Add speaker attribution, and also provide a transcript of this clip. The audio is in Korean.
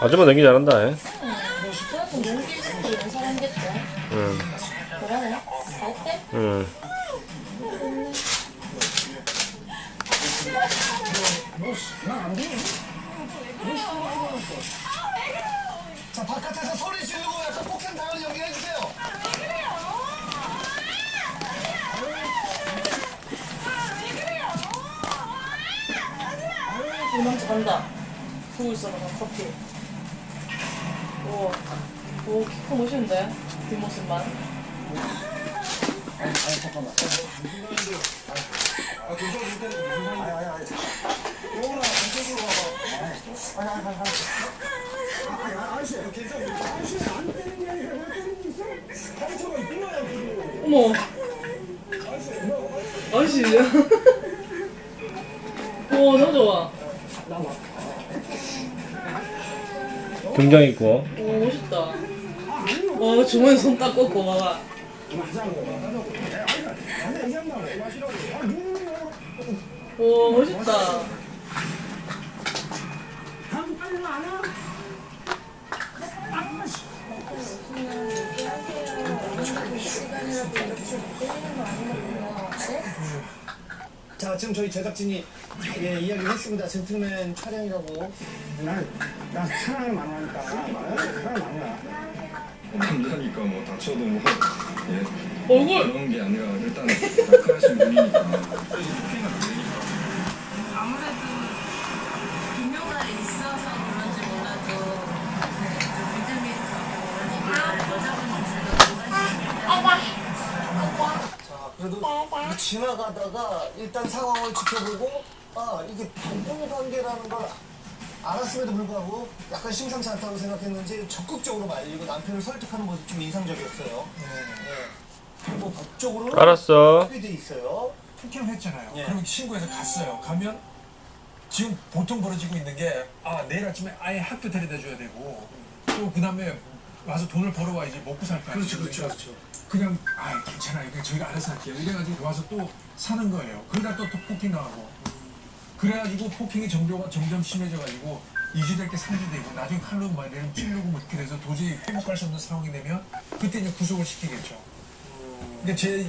Speaker 1: 아줌마 연기 잘한다. 예.
Speaker 2: 그래도 용기 있고 이런 사람겠죠.
Speaker 1: 응,
Speaker 2: 그러네. 갈 때?
Speaker 1: 응.
Speaker 3: 자 바깥에서 소리 지르고 약간 폭행 당하는 연기 해주세요.
Speaker 2: 도망쳐 간다. 보고 있어, 봐 커피. 오, 오, 키커 멋있는데? 뒷모습만. 어머. 아저씨. 오, 너무 좋아.
Speaker 1: 등장 있고.
Speaker 2: 오, 멋있다. 어, 주머니 손 딱 꽂고, 봐봐. 오, 멋있다.
Speaker 3: 자 지금 저희 제작진이 예 이야기를 했습니다. 젠틀맨 촬영이라고.
Speaker 4: 난, 난 사랑을 많으니까. 사랑을 많아.
Speaker 5: 남자니까 뭐 다쳐도 뭐 예,
Speaker 2: 얼굴!
Speaker 5: 그런 게 아니라 일단 약하신 분이니까
Speaker 6: 아무래도
Speaker 3: 그래도 지나가다가 일단 상황을 지켜보고 아 이게 부부 관계라는 걸 알았음에도 불구하고 약간 심상치 않다고 생각했는지 적극적으로 말리고 남편을 설득하는 모습이 좀 인상적이었어요. 네. 뭐 법적으로
Speaker 1: 알았어.
Speaker 3: 돼 있어요.
Speaker 7: 폭행했잖아요.
Speaker 3: 예.
Speaker 7: 그리고 신고해서 갔어요. 가면 지금 보통 벌어지고 있는 게 아 내일 아침에 아예 학교 데려다 줘야 되고 또 그 다음에 와서 돈을 벌어와야지 먹고 살거 아니에요. 그러니까 그냥 아 괜찮아요. 그냥 저희가 알아서 할게요. 이래가지고 와서 또 사는 거예요. 그러다 또, 또 폭행 나가고 그래가지고 폭행이 점점 점점 심해져가지고 2주 될게 3주 되고 나중에 칼로 막 이러면 찔르고 뭐 이렇게 돼서 도저히 회복할 수 없는 상황이 되면 그때 이제 구속을 시키겠죠. 근데 제